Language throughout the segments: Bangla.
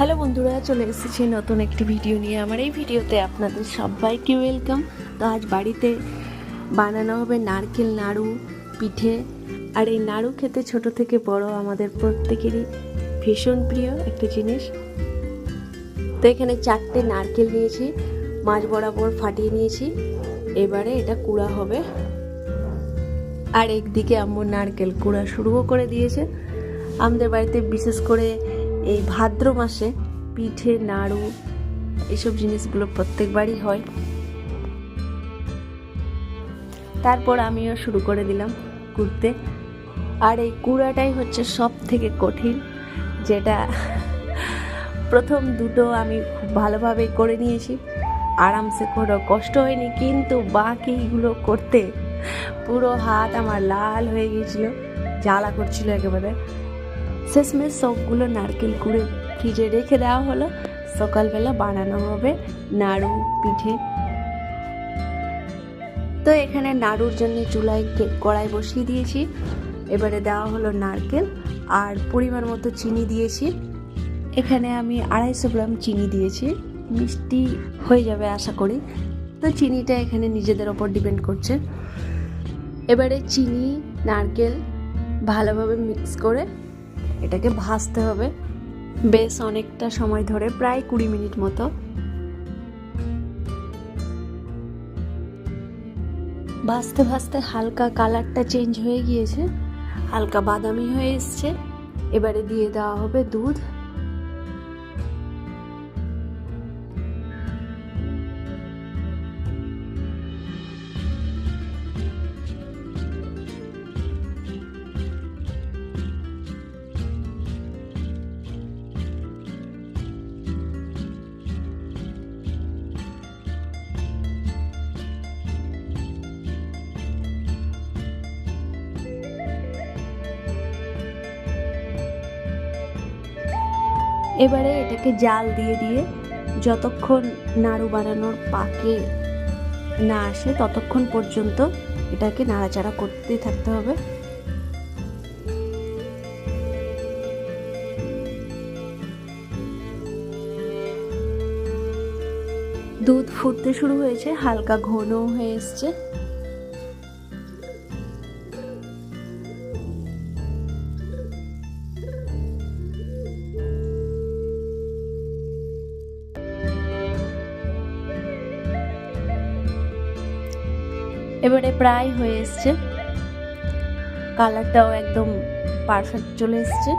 হ্যালো বন্ধুরা, চলে এসেছি নতুন একটি ভিডিও নিয়ে। আমার এই ভিডিওতে আপনাদের সবাইকে ওয়েলকাম তো আজ বাড়িতে বানানো হবে নারকেল নাড়ু পিঠে। আর এই নাড়ু খেতে ছোট থেকে বড় আমাদের প্রত্যেকেরই ভীষণ প্রিয় একটা জিনিস। তো এখানে চারটে নারকেল নিয়েছি, মাছ বরাবর ফাটিয়ে নিয়েছি। এবারে এটা কুড়া হবে। আর একদিকে আম্মুর নারকেল কুড়া শুরুও করে দিয়েছে। আমাদের বাড়িতে বিশেষ করে এই ভাদ্র মাসে পিঠে, নাড়ু, এসব জিনিসগুলো প্রত্যেকবারই হয়। তারপর আমিও শুরু করে দিলাম কুড়তে। আর এই কুড়াটাই হচ্ছে সব থেকে কঠিন, যেটা প্রথম দুটো আমি খুব ভালোভাবে করে নিয়েছি। আরামসে কোনো কষ্ট হয়নি, কিন্তু বাকিগুলো করতে পুরো হাত আমার লাল হয়ে গিয়েছিল, জ্বালা করছিল একেবারে। শেষমেশ সবগুলো নারকেল কুড়ে ফ্রিজে রেখে দেওয়া হলো। সকালবেলা বানানো হবে নাড়ু পিঠে। তো এখানে নাড়ুর জন্য চুলায় কড়াই বসিয়ে দিয়েছি। এবারে দেওয়া হলো নারকেল আর পরিমাণ মতো চিনি দিয়েছি। এখানে আমি আড়াইশো গ্রাম চিনি দিয়েছি। মিষ্টি হয়ে যাবে আশা করি। তো চিনিটা এখানে নিজেদের ওপর ডিপেন্ড করছে। এবারে চিনি, নারকেল ভালোভাবে মিক্স করে এটাকে ভাজতে হবে। বেশ অনেকটা সময় ধরে, প্রায় কুড়ি মিনিট মতো। ভাজতে ভাজতে হালকা কালারটা চেঞ্জ হয়ে গিয়েছে। হালকা বাদামি হয়ে এসছে। এবারে দিয়ে দেওয়া হবে দুধ। এবারে এটাকে জাল দিয়ে দিয়ে যতক্ষণ নাড়ু বানানোর পাকে না আসে ততক্ষণ পর্যন্ত এটাকে নাড়াচাড়া করতে থাকতে হবে। দুধ ফুটতে শুরু হয়েছে, হালকা ঘন হয়ে এসছে। এবারে প্রায় হয়ে এসছে। কালারটাও একদম পারফেক্ট চলে এসছে।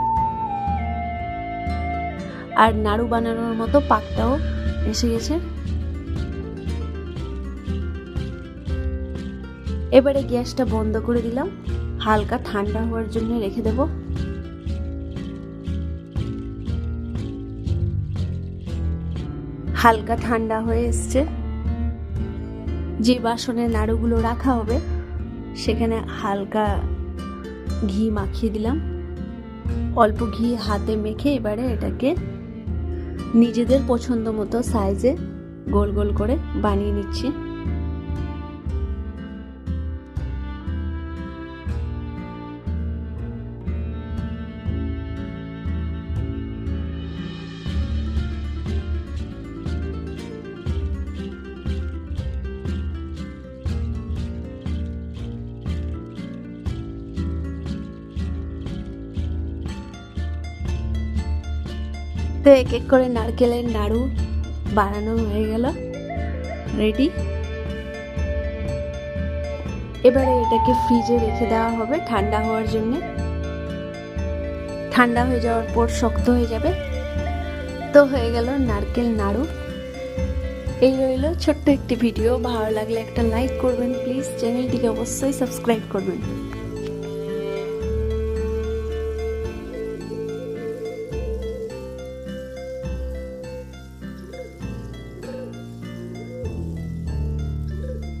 আর নাড়ু বানানোর মতো পাকটাও এসে গেছে। এবারে গ্যাসটা বন্ধ করে দিলাম। হালকা ঠান্ডা হওয়ার জন্য রেখে দেব। হালকা ঠান্ডা হয়ে এসছে। যে বাসনে নাড়ুগুলো রাখা হবে। সেখানে হালকা ঘি মাখিয়ে দিলাম। অল্প ঘি হাতে মেখে এবারে এটাকে নিজেদের পছন্দ মতো সাইজে গোল গোল করে বানিয়ে নিচ্ছি। তো এক এক করে নারকেলের নাড়ু বানানো হয়ে গেল। রেডি এবারে এটাকে ফ্রিজে রেখে দেওয়া হবে ঠান্ডা হওয়ার জন্য। ঠান্ডা হয়ে যাওয়ার পর শক্ত হয়ে যাবে। তো হয়ে গেল নারকেল নাড়ু। এই রইল ছোট্ট একটি ভিডিও। ভালো লাগলে একটা লাইক করবেন প্লিজ চ্যানেলটিকে অবশ্যই সাবস্ক্রাইব করবেন।